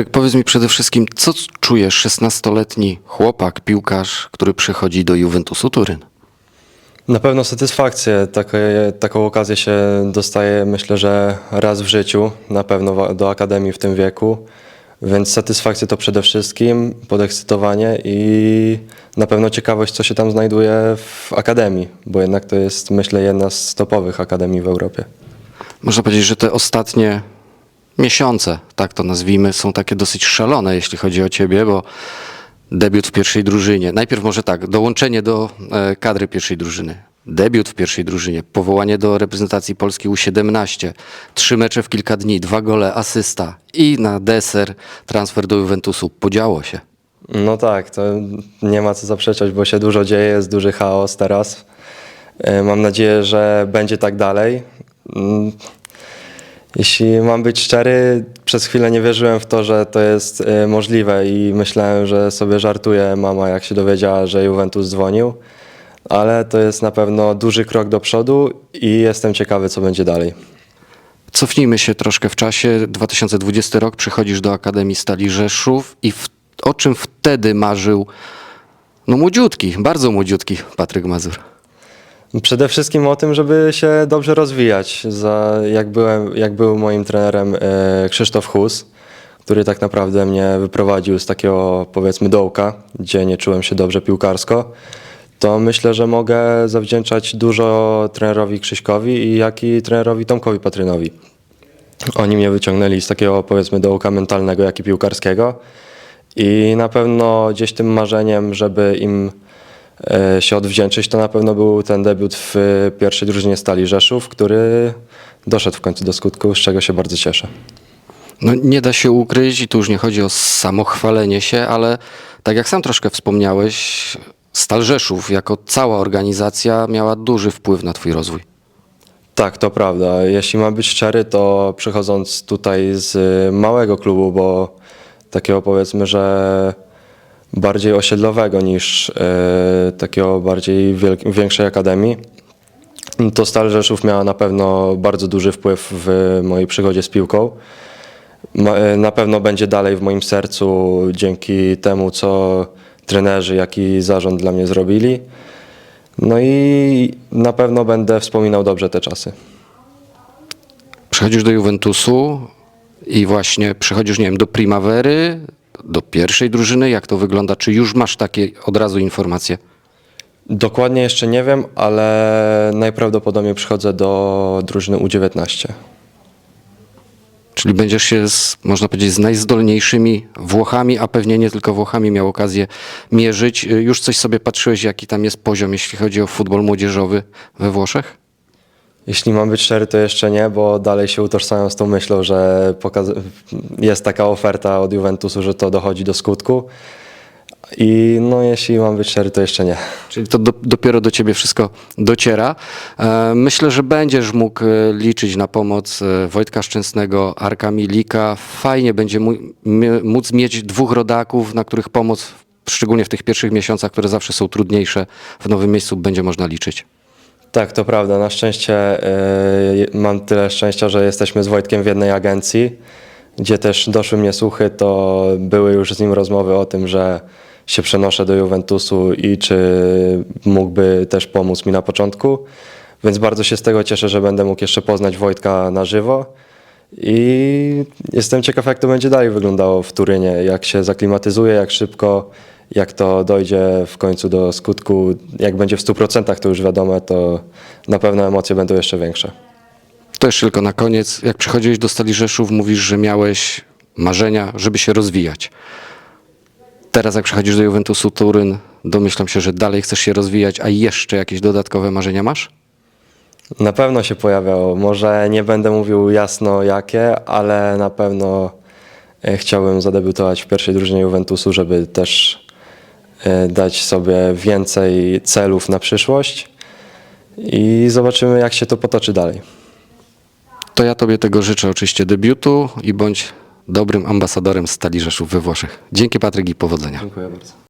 Patryk, powiedz mi przede wszystkim, co czujesz 16-letni chłopak, piłkarz, który przychodzi do Juventusu Turyn? Na pewno satysfakcję. Takie, taką okazję się dostaje, myślę, że raz w życiu, na pewno do akademii w tym wieku. Więc satysfakcja to przede wszystkim, podekscytowanie i na pewno ciekawość, co się tam znajduje w akademii, bo jednak to jest, myślę, jedna z topowych akademii w Europie. Można powiedzieć, że te ostatnie miesiące, tak to nazwijmy, są takie dosyć szalone, jeśli chodzi o ciebie, bo debiut w pierwszej drużynie. Najpierw może tak, dołączenie do e, kadry pierwszej drużyny. Debiut w pierwszej drużynie, powołanie do reprezentacji Polski U17, trzy mecze w kilka dni, dwa gole, asysta i na deser transfer do Juventusu. Podziało się. No tak, to nie ma co zaprzeczać, bo się dużo dzieje, jest duży chaos teraz. E, Mam nadzieję, że będzie tak dalej. Jeśli mam być szczery, przez chwilę nie wierzyłem w to, że to jest e, możliwe i myślałem, że sobie żartuje mama, jak się dowiedziała, że Juventus dzwonił. Ale to jest na pewno duży krok do przodu i jestem ciekawy, co będzie dalej. Cofnijmy się troszkę w czasie. 2020 rok, przychodzisz do Akademii Stali Rzeszów i w, o czym wtedy marzył no młodziutki, bardzo młodziutki Patryk Mazur. Przede wszystkim o tym, żeby się dobrze rozwijać. Za, jak, byłem, jak był moim trenerem e, Krzysztof Hus, który tak naprawdę mnie wyprowadził z takiego powiedzmy dołka, gdzie nie czułem się dobrze piłkarsko, to myślę, że mogę zawdzięczać dużo trenerowi Krzyśkowi i jak i trenerowi Tomkowi Patrynowi. Oni mnie wyciągnęli z takiego powiedzmy dołka mentalnego, jak i piłkarskiego. I na pewno gdzieś tym marzeniem, żeby im się odwdzięczyć, to na pewno był ten debiut w e, pierwszej drużynie Stali Rzeszów, który doszedł w końcu do skutku, z czego się bardzo cieszę. No nie da się ukryć i tu już nie chodzi o samochwalenie się, ale tak jak sam troszkę wspomniałeś, Stal Rzeszów jako cała organizacja miała duży wpływ na twój rozwój. Tak, to prawda. Jeśli mam być szczery, to przychodząc tutaj z e, małego klubu, bo takiego powiedzmy, że bardziej osiedlowego niż e, takiego bardziej większej akademii, to Stal Rzeszów miała na pewno bardzo duży wpływ w mojej przygodzie z piłką. E, Na pewno będzie dalej w moim sercu dzięki temu, co trenerzy, jak i zarząd dla mnie zrobili. No i na pewno będę wspominał dobrze te czasy. Przychodzisz do Juventusu i właśnie przychodzisz, nie wiem, do Primavery, do pierwszej drużyny. Jak to wygląda? Czy już masz takie od razu informacje? Dokładnie jeszcze nie wiem, ale najprawdopodobniej przychodzę do drużyny U19. Czyli będziesz się, z, można powiedzieć, z najzdolniejszymi Włochami, a pewnie nie tylko Włochami miał okazję mierzyć. Y, Już coś sobie patrzyłeś, jaki tam jest poziom, jeśli chodzi o futbol młodzieżowy we Włoszech? Jeśli mam być szczery, to jeszcze nie, bo dalej się utożsamiam z tą myślą, że jest taka oferta od Juventusu, że to dochodzi do skutku. I no, jeśli mam być szczery, to jeszcze nie. Czyli to do, dopiero do ciebie wszystko dociera. E, myślę, że będziesz mógł e, liczyć na pomoc e, Wojtka Szczęsnego, Arka Milika. Fajnie będzie móc mieć dwóch rodaków, na których pomoc, szczególnie w tych pierwszych miesiącach, które zawsze są trudniejsze, w nowym miejscu będzie można liczyć. Tak, to prawda. Na szczęście y, mam tyle szczęścia, że jesteśmy z Wojtkiem w jednej agencji, gdzie też doszły mnie słuchy, to były już z nim rozmowy o tym, że się przenoszę do Juventusu i czy mógłby też pomóc mi na początku. Więc bardzo się z tego cieszę, że będę mógł jeszcze poznać Wojtka na żywo. I jestem ciekaw, jak to będzie dalej wyglądało w Turynie, jak się zaklimatyzuje, jak szybko, jak to dojdzie w końcu do skutku. Jak będzie w 100%, to już wiadomo, to na pewno emocje będą jeszcze większe. To jeszcze tylko na koniec. Jak przychodziłeś do Stali Rzeszów, mówisz, że miałeś marzenia, żeby się rozwijać. Teraz jak przychodzisz do Juventusu Turyn, domyślam się, że dalej chcesz się rozwijać, a jeszcze jakieś dodatkowe marzenia masz? Na pewno się pojawiało. Może nie będę mówił jasno jakie, ale na pewno e, chciałbym zadebiutować w pierwszej drużynie Juventusu, żeby też dać sobie więcej celów na przyszłość. I zobaczymy, jak się to potoczy dalej. To ja Tobie tego życzę oczywiście debiutu i bądź dobrym ambasadorem Stali Rzeszów we Włoszech. Dzięki Patryk i powodzenia. Dziękuję bardzo.